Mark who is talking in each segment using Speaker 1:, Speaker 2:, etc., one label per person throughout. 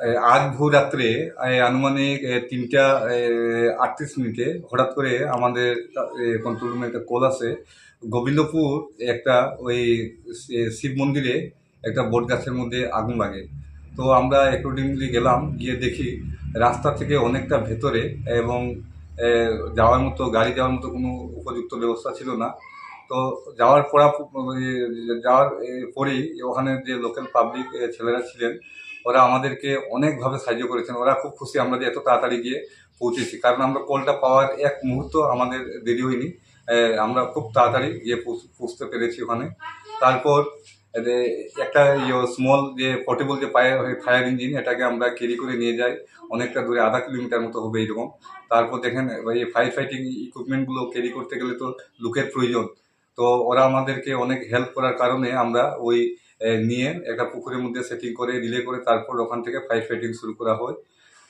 Speaker 1: রাত্রে এ, আনুমানিক তিনটা আটত্রিশ মিনিটে হঠাৎ করে আমাদের কন্ট্রোল রুমে একটা কল আসে। গোবিন্দপুর একটা ওই শিব মন্দিরে একটা বট গাছের মধ্যে আগুন লাগে। তো আমরা অ্যাকর্ডিংলি গেলাম গিয়ে দেখি রাস্তা থেকে অনেকটা ভেতরে এবং যাওয়ার মতো গাড়ি যাওয়ার মতো কোনো উপযুক্ত ব্যবস্থা ছিল না। তো যাওয়ার পরা যাওয়ার পরেই ওখানে যে লোকাল পাবলিক ছেলেরা ছিলেন ওরা আমাদেরকে অনেকভাবে সাহায্য করেছেন। ওরা খুব খুশি আমরা যে এত তাড়াতাড়ি গিয়ে পৌঁছেছি। কারণ আমরা কলটা পাওয়ার এক মুহূর্ত আমাদের দেরি হয়নি। আমরা খুব তাড়াতাড়ি গিয়ে পৌঁছতে পেরেছি ওখানে। তারপর একটা স্মল যে পোর্টেবল যে ফায়ার ফায়ার ইঞ্জিন এটাকে আমরা ক্যারি করে নিয়ে যাই। অনেকটা দূরে, আধা কিলোমিটার মতো হবে এইরকম তারপর দেখেন এই ফায়ার ফাইটিং ইকুইপমেন্টগুলো ক্যারি করতে গেলে তো লোকের প্রয়োজন। তো ওরা আমাদেরকে অনেক হেল্প করার কারণে আমরা ওই নিয়ে একটা পুকুরের মধ্যে সেটিং করে রিলে করে তারপর ওখান থেকে ফায়ার ফাইটিং শুরু করা হয়।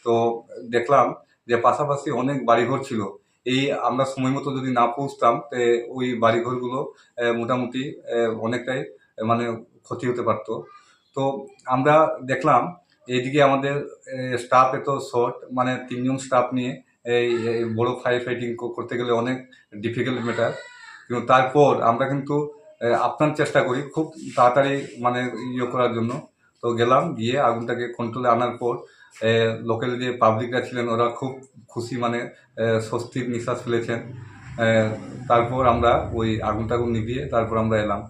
Speaker 1: তো দেখলাম যে পাশাপাশি অনেক বাড়িঘর ছিল। এই আমরা সময় মতো যদি না পৌঁছতাম, তে ওই বাড়িঘরগুলো মোটামুটি অনেকটাই মানে ক্ষতি হতে পারতো। তো আমরা দেখলাম এইদিকে আমাদের স্টাফ এত শর্ট মানে তিনজন স্টাফ নিয়ে এই বড় ফায়ার ফাইটিং করতে গেলে অনেক ডিফিকাল্ট ম্যাটার কিন্তু তারপর আমরা কিন্তু আপ্রাণ চেষ্টা করি খুব তাড়াতাড়ি মানে ইয়ে করার জন্য। তো গেলাম গিয়ে আগুনটাকে কন্ট্রোলে আনার পর লোকাল যে পাবলিকরা ছিলেন ওরা খুব খুশি মানে স্বস্তির নিঃশ্বাস ফেলেছেন। তারপর আমরা ওই আগুন টাগুন নিভিয়ে তারপর আমরা এলাম।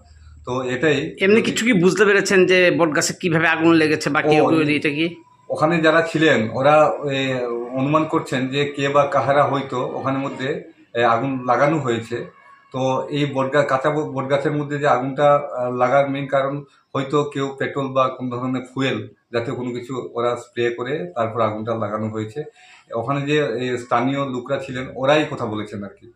Speaker 1: তো এটাই
Speaker 2: এমনি কিছু কি বুঝতে পেরেছেন যে বট গাছে কীভাবে আগুন লেগেছে বা কেউ এটা কি?
Speaker 1: ওখানে যারা ছিলেন ওরা অনুমান করছেন যে কে বা কাহারা হয়তো ওখানের মধ্যে আগুন লাগানো হয়েছে। তো এই বটগা কাঁচা বটগাছের মধ্যে যে আগুনটা লাগার মেন কারণ হয়তো কেউ পেট্রোল বা কোনো ধরনের ফুয়েল যাতে কোনো কিছু ওরা স্প্রে করে তারপর আগুনটা লাগানো হয়েছে। ওখানে যে স্থানীয় লোকরা ছিলেন, ওরাই কথা বলেছেন আর কি।